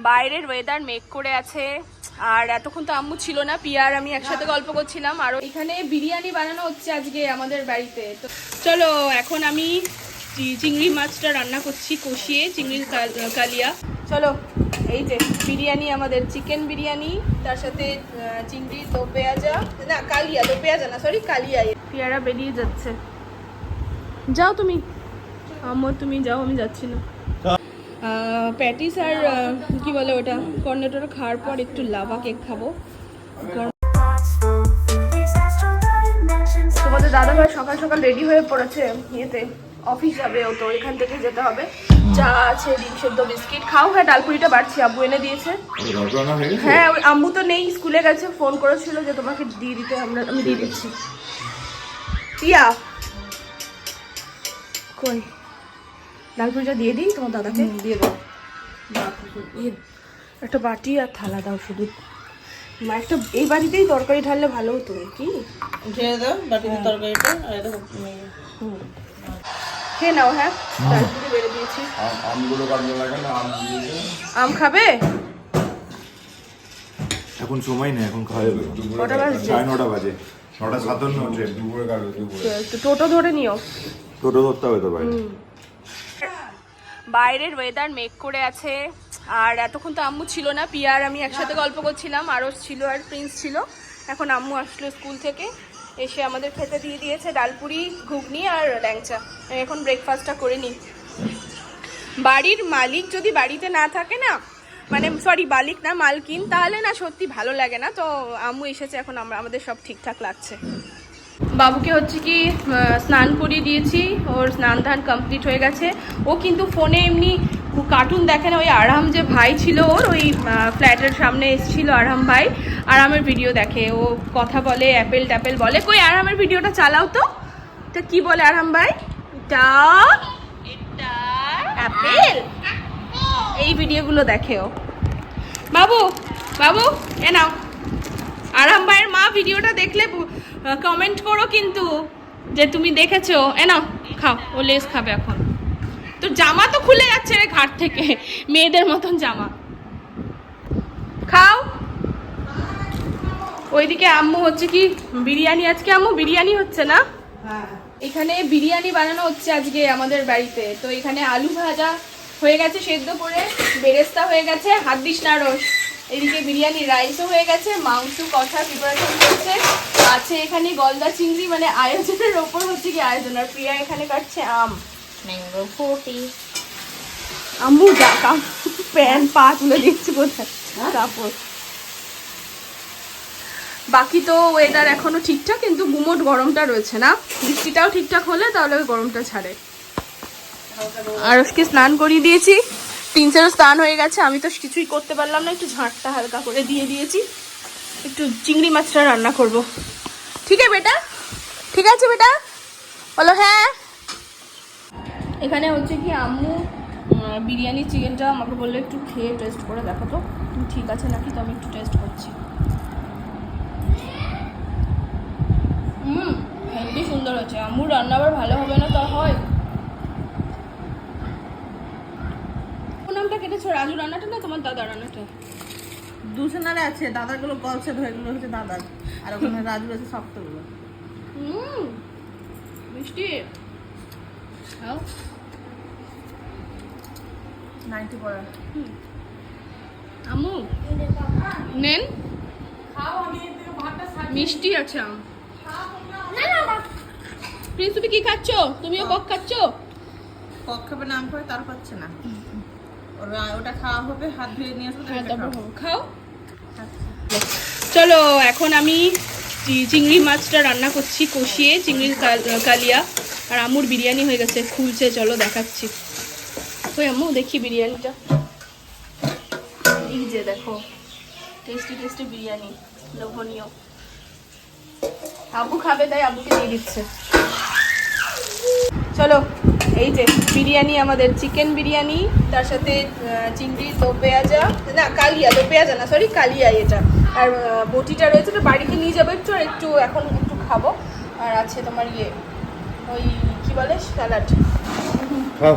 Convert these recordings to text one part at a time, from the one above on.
বাইরের weather make করে আছে। আর এতক্ষণ তো আম্মু ছিল না পিয়ার আমি একসাথে গল্প করছিলাম। আর এখানে বিরিয়ানি বানানো হচ্ছে আজকে আমাদের বাড়িতে। তো চলো, এখন আমি চিংড়ি মাছটা রান্না করছি কষিয়ে চিংড়ির কাল- কালিয়া। চলো, এই যে বিরিয়ানি আমাদের চিকেন বিরিয়ানি, তার সাথে চিংড়ি দো পেঁয়াজা, না, কালিয়া দো পেঁয়াজা না সরি কালিয়া পিয়ারা বেরিয়ে যাচ্ছে। যাও তুমি। আমার তুমি যাও, আমি যাচ্ছি না। প্যাটিস আর কি বলে ওটা? কর্নেটোর খাওয়ার পর একটু লাভা কেক খাব। তোমাদের দাদা ভাই সকাল সকাল রেডি হয়ে পড়েছে ইয়েতে। অফিস যাবে ও তো এখান থেকে যেতে হবে। চা আছে ডিম সেদ্ধ বিস্কিট। খাও হ্যাঁ ডালপুরিটা বাড়ছি আব্বু এনে দিয়েছে। হয়ে হ্যাঁ ওই আম্মু তো নেই স্কুলে গেছে ফোন করেছিল যে তোমাকে দিয়ে দিতে আমরা আমি দিয়ে দিচ্ছি। টিয়া কই? ডালপুরিটা দিয়ে দিই তোমার দাদাকে? দিয়ে দাও। একটা বাটি আর থালা দাও শুধু। মা একটা এই বাড়িতেই তরকারি ঢাললে ভালো হতো কি ঢেলে দাও বাটিতে তরকারিটা আর এটা খেয়ে নাও হ্যাঁ। ডালপুরি বেড়ে দিয়েছি। আম- আমগুলো কাটতে না আম আম খাবে? এখন সময় নেই এখন খাওয়া যাবে। কটা বাজছে? সাড়ে নটা বাজে। নটা সাতান্ন ট্রেন দুপুরে কাটবে দুপুরে। টোটো ধরে নিও। টোটো ধরতে হবে তো বাইরে। বাইরের ওয়েদার মেক করে আছে। আর এতক্ষণ তো আম্মু ছিল না পিয়ার আমি একসাথে গল্প করছিলাম, আরও ছিল আর প্রিন্স ছিল। এখন আম্মু আসলো স্কুল থেকে, এসে আমাদের খেতে দিয়ে দিয়েছে ডালপুরি ঘুগনি আর ল্যাংচা। এখন ব্রেকফাস্টটা করে নিই। বাড়ির মালিক যদি বাড়িতে না থাকে না মানে সরি মালিক না, মালকিন, তাহলে না সত্যি ভালো লাগে না। তো আম্মু এসেছে, এখন আমরা, আমাদের সব ঠিকঠাক লাগছে। বাবুকে হচ্ছে কি স্নান করিয়ে দিয়েছি। ওর স্নান ধান কমপ্লিট হয়ে গেছে। ও কিন্তু ফোনে এমনি কার্টুন দেখে না, ওই আরহাম যে ভাই ছিল ওর, ওই ফ্ল্যাটের সামনে এসেছিল আরহাম ভাই। আরামের ভিডিও দেখে। ও কথা বলে অ্যাপেল ট্যাপেল বলে। কই আরামের ভিডিওটা চালাও তো। এটা কি বলে আরহাম ভাই? অ্যাপেল এই ভিডিওগুলো দেখে ও। বাবু বাবু, এ নাও। আরাম ভাইয়ের মা ভিডিওটা দেখলে কমেন্ট করো কিন্তু যে তুমি দেখেছ। এ নাও খাও ও লেস খাবে এখন। তো জামা তো খুলে যাচ্ছে রে ঘাট থেকে মেয়েদের মতন জামা। খাও। ওইদিকে আম্মু হচ্ছে কি বিরিয়ানি আজকে আম্মু বিরিয়ানি হচ্ছে না? হ্যাঁ। এখানে বিরিয়ানি বানানো হচ্ছে আজকে আমাদের বাড়িতে। তো এখানে আলু ভাজা হয়ে গেছে সেদ্ধ করে বেরেস্তা হয়ে গেছে হাত দিস না রস। এদিকে বিরিয়ানি রাইসও হয়ে গেছে মাংস কষা প্রিপারেশন করছে আছে এখানে গলদা চিংড়ি মানে আয়োজনের ওপর হচ্ছে কি আয়োজন। আর প্রিয়া এখানে কাটছে আম। ম্যাঙ্গো ফোর্টি আম্মু যা কাম প্যান্ট পা তুলে দিচ্ছে কোথায় কাপড় বাকি তো ওয়েদার এখনও ঠিকঠাক কিন্তু গুমোট গরমটা রয়েছে না। বৃষ্টিটাও ঠিকঠাক হলে তাহলে ওই গরমটা ছাড়ে। আর ওকে স্নান করিয়ে দিয়েছি। প্রিন্সেরও স্নান হয়ে গেছে, আমি তো কিছুই করতে পারলাম না, একটু ঝাঁটটা হালকা করে দিয়ে দিয়েছি। একটু চিংড়ি মাছটা রান্না করব। ঠিক আছে বেটা? ঠিক আছে বেটা? বলো হ্যাঁ। এখানে হচ্ছে কি আম্মু বিরিয়ানি চিকেনটা আমাকে বলল একটু খেয়ে টেস্ট করে দেখো তো ঠিক আছে নাকি? তো আমি একটু টেস্ট করছি। হুম হেভি সুন্দর হচ্ছে। আম্মুর রান্না আবার ভালো হবে না তা হয়? নামটা কেটেছো? রাজু রান্নাটা না তোমার দাদা রান্নাটা দুজনারে আছে দাদাগুলো গলছে ধরেগুলো হচ্ছে দাদার আর ওখানে রাজু আছে শক্তগুলো হুম মিষ্টি। খাও। নাইনটি পড়া। আম্মু নেন। মিষ্টি আছে আম। প্রিন্স তুমি কি খাচ্ছ? তুমিও বক খাচ্ছ? কক্ষেপে নাম করে তার পাচ্ছে না। ওরা ওটা খাওয়া হবে হাত ধুয়ে নিয়ে আসবে হ্যাঁ। খাও। চলো এখন আমি চিংড়ি মাছটা রান্না করছি কষিয়ে চিংড়ির কাল- কালিয়া আর আম্মুর বিরিয়ানি হয়ে গেছে খুলছে চলো দেখাচ্ছি। ওই আম্মু দেখি বিরিয়ানিটা। এই যে দেখো টেস্টি টেস্টি বিরিয়ানি লোভনীয়। আব্বু খাবে তাই আব্বুকে দিয়ে দিচ্ছে। চলো এই যে বিরিয়ানি আমাদের চিকেন বিরিয়ানি তার সাথে চিংড়ি তো পেঁয়াজা না কালিয়া তো পেঁয়াজা না সরি কালিয়া এটা। আর বটিটা রয়েছে তো বাড়িতে নিয়ে যাব একটু আর একটু এখন একটু খাব। আর আছে তোমার ইয়ে ওই কি বলে স্যালাড। খাও।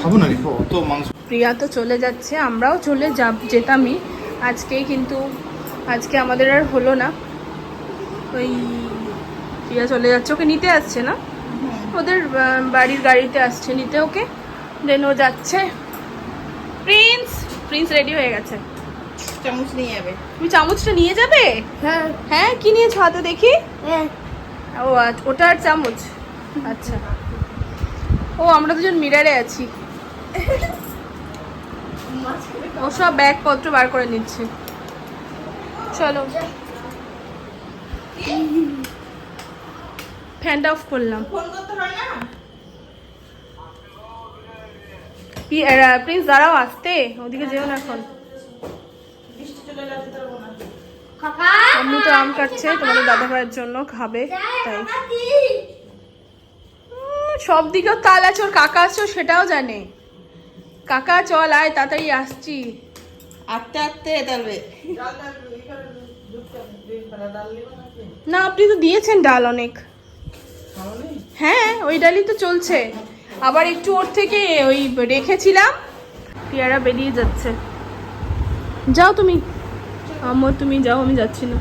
খাব না রেখো মাংস প্রিয়া তো চলে যাচ্ছে আমরাও চলে যা যেতামই। আজকেই কিন্তু আজকে আমাদের আর হলো না। ওই প্রিয়া চলে যাচ্ছে ওকে নিতে আসছে না। ওদের বাড়ির গাড়িতে আসছে নিতে ওকে? দেন ও যাচ্ছে। প্রিন্স প্রিন্স রেডি হয়ে গেছে। চামচ নিয়ে যাবে। তুমি চামচটা নিয়ে যাবে? হ্যাঁ। হ্যাঁ কি নিয়েছো হাতে দেখি? হ্যাঁ। ও আচ্ছা ওটা আর চামচ। আচ্ছা। ও আমরা দুজন মিরারে আছি। ও সব ব্যাগপত্র বার করে নিচ্ছে। চলো। ফ্যানটা অফ করলাম। ফোন করতে হয় না? পি- আহ, প্রিন্স দাঁড়াও আসতে। ওদিকে যেও না এখন। বৃষ্টি চলে যাচ্ছে তোর বোনা কাকা! আম্মু তো আম কাটছে তোমাদের দাদা ভাইয়ের জন্য খাবে তাই। সব দিকেও তাল আছে ওর কাকা আছে সেটাও জানে। কাকা চল আয় তাড়াতাড়ি আসছি। আস্তে আস্তে ডালবে না আপনি তো দিয়েছেন ডাল অনেক। হ্যাঁ ওই ডালই তো চলছে। আবার একটু ওর থেকে ওই রেখেছিলাম। পেয়ারা বেরিয়ে যাচ্ছে। যাও তুমি। আম্মু তুমি যাও আমি যাচ্ছি না।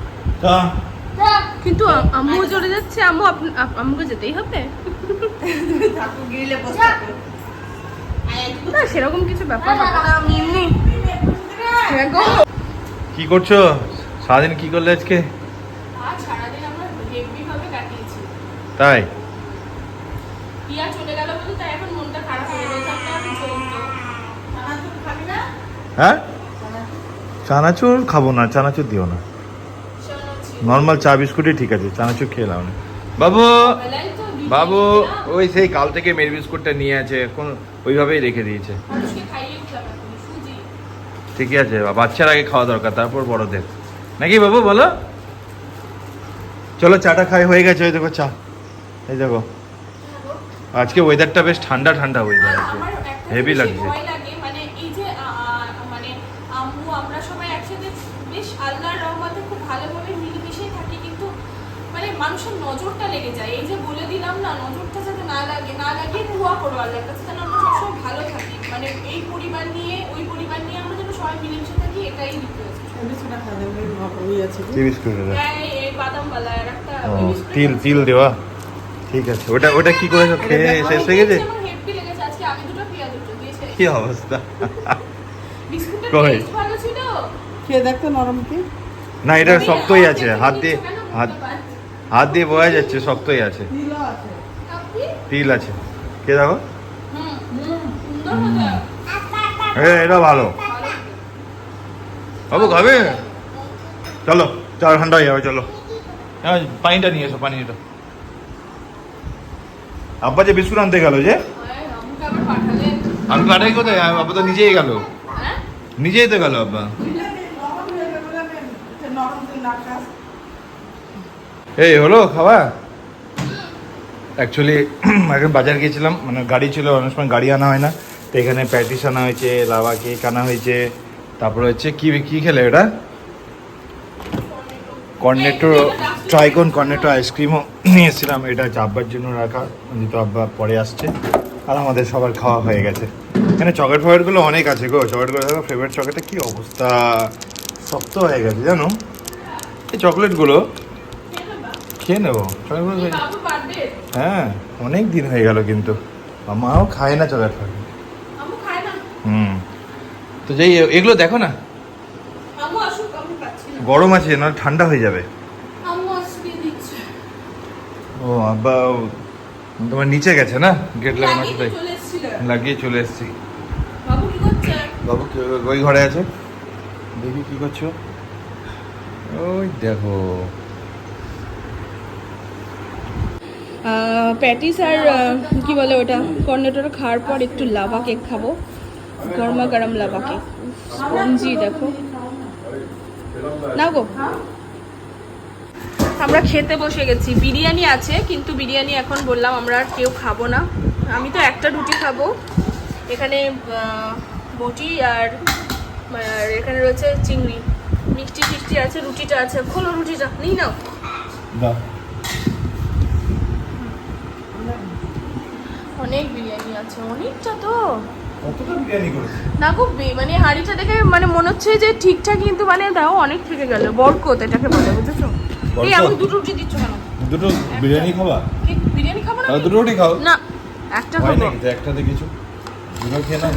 কিন্তু আম্মু চলে যাচ্ছে। আম্মু আম্মুকে যেতেই হবে। না সেরকম কিছু ব্যাপার হ্যাঁ। কি করছ? সারাদিন কি করলে আজকে আজ সারাদিন আমরা হেভি ভাবে কাটিয়েছি তাই? পিয়া চলে গেল বলে তাই এখন মনটা খারাপ হয়ে গেছে। আমি চলতো চানাচুর খাবি না? হ্যাঁ? চানাচুর? খাব না চানাচুর দিও না। নর্মাল চা বিস্কুটই ঠিক আছে চানাচুর খেয়ে নাও না বাবু বাবু ওই সেই কাল থেকে মেরি বিস্কুটটা নিয়ে আছে এখন ওইভাবেই রেখে দিয়েছে। ঠিকই আছে বাচ্চার আগে খাওয়া দরকার তারপর বড়দের। নাকি বাবু বলো? চলো চাটা খাই হয়ে গেছে ওই দেখো চা। এই দেখো। আজকে ওয়েদারটা বেশ ঠান্ডা ঠান্ডা ওয়েদার আছে হেভি লাগছে। মানে মানে আম্মু আমরা সবাই একসাথে বেশ আল্লাহর রহমতে খুব ভালোভাবে মিলেমিশে থাকি কিন্তু মানে মানুষের নজরটা লেগে যায়। এই যে বলে দিলাম না নজরটা যাতে না লাগে না লাগে দোয়া করো আল্লাহর কাছে যেন আমরা সবসময় ভালো থাকি। মানে এই পরিবার নিয়ে ওই পরিবার নিয়ে আমরা যেন সবাই মিলেমিশে থাকি এটাই রিকোয়েস্ট? হ্যাঁ তিল তিল দেওয়া। ঠিক আছে ওটা ওটা কি করেছ? খেয়ে শেষ হয়ে গেছে? আমার হেভি লেগেছে আজকে আমি দুটো পেঁয়াজ দুটো দিয়েছে। কি অবস্থা? কই? টেস্ট ভালো ছিল। খেয়ে দেখতো নরম কি। না এটা শক্তই আছে হাত দিয়ে হাত হাত দিয়ে বোঝা যাচ্ছে শক্তই আছে? তিল আছে। কে দেখো। হুম, হুম, সুন্দর হতো। এ, এটা ভালো। বাবু খাবে? চলো চা ঠান্ডা হয়ে যাবে চলো। হ্যাঁ, পানিটা নিয়ে এসো পানিটা আব্বা যে বিস্কুট আনতে গেল যে। আমি পাঠাই কোথায়? আব্বা তো নিজেই গেল। হ্যাঁ? নিজেই তো গেল আব্বা। এই হলো খাওয়া? অ্যাকচুয়ালি এখন বাজার গিয়েছিলাম মানে গাড়ি ছিল অনেক সময় গাড়ি আনা হয় না। তো এখানে প্যাটিস আনা হয়েছে লাভা কেক আনা হয়েছে তারপরে হচ্ছে কি কি খেলে এটা কর্নেটো ট্রাইকন কর্নেটো আইসক্রিমও নিয়ে এসেছিলাম এটা আব্বার জন্য রাখা যেহেতু আব্বা পরে আসছে। আর আমাদের সবার খাওয়া হয়ে গেছে। এখানে চকলেট ফকলেটগুলো অনেক আছে গো। চকলেটগুলো দেখো ফেভারিট চকলেটটা কী অবস্থা? শক্ত হয়ে গেছে জানো? এই চকলেটগুলো খেয়ে নেব। চকলেটগুলো। হ্যাঁ অনেক দিন হয়ে গেল কিন্তু। মাও খায় না চকলেট ফকলেট। হুম। তো যেই এগুলো দেখো না আম্মু আসুক, আমি পাচ্ছি না। গরম আছে না ঠান্ডা হয়ে যাবে। ও আব্বা ও- তোমার নিচে গেছে না? গেট লাগানো লাগিয়ে তাই। চলে লাগিয়ে চলে এসেছি। বাবু কি করছে? বাবু কি ওই ঘরে আছে। দেখি কি করছ ওই দেখো। প্যাটিস আর কি বলে ওটা? কর্নেটোটা খাওয়ার পর একটু লাভা কেক খাব। গরমা গরম লাভা কেক। স্পঞ্জি দেখো। না গো। আমরা খেতে বসে গেছি। বিরিয়ানি আছে কিন্তু বিরিয়ানি এখন বললাম আমরা আর কেউ খাব না। আমি তো একটা রুটি খাব। এখানে বটি আর এখানে রয়েছে চিংড়ি। মিষ্টি ফিষ্টি আছে রুটিটা আছে। খোলো রুটিটা নিই নাও। বাহ। অনেক বিরিয়ানি আছে অনেকটা তো। না খুব বে- মানে হাঁড়িটা দেখে মানে মনে হচ্ছে যে ঠিকঠাক কিন্তু মানে দাও অনেক থেকে গেল। বরকত এটাকে বলে বুঝেছ? এই আমি দুটো রুটি দিচ্ছ কেন? দুটো বিরিয়ানি খাবা? বিরিয়ানি খাব না দুটো রুটি খাও। না একটা খাব। একটাতে কিছু? দুটো খেয়ে না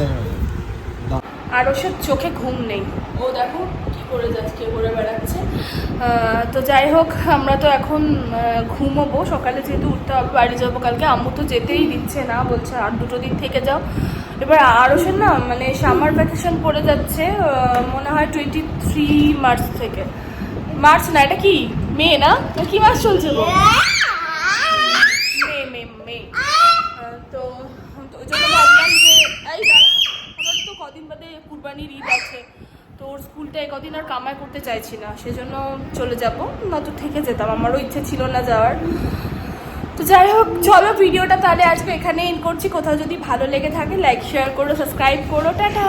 আর ওসব চোখে ঘুম নেই। ও দেখো কি করে যাচ্ছে ঘুরে বেড়াচ্ছে। তো যাই হোক আমরা তো এখন ঘুমোবো। সকালে যেহেতু উঠতে হবে বাড়ি যাব কালকে। আম্মু তো যেতেই দিচ্ছে না বলছে আর দুটো দিন থেকে যাও। এবার আরও না মানে সামার ভ্যাকেশন পড়ে যাচ্ছে মনে হয় টোয়েন্টি থ্রি মার্চ থেকে। মার্চ না, এটা কি? মে না? না কি মাস চলছে মে মে মে। তো তো ওই জন্য ভাবলাম যে, এই দাঁড়া তো কদিন বাদে কুরবানির ঈদ আছে, তো ওর স্কুলটা কদিন আর কামাই করতে চাইছি না, সেজন্য চলে যাব। নয়তো থেকে যেতাম, আমারও ইচ্ছে ছিল না যাওয়ার। তো যাই হোক, চলো ভিডিওটা তাহলে আজকে এখানে ইন করছি। কোথাও যদি ভালো লেগে থাকে লাইক শেয়ার করো সাবস্ক্রাইব করো, টাটা!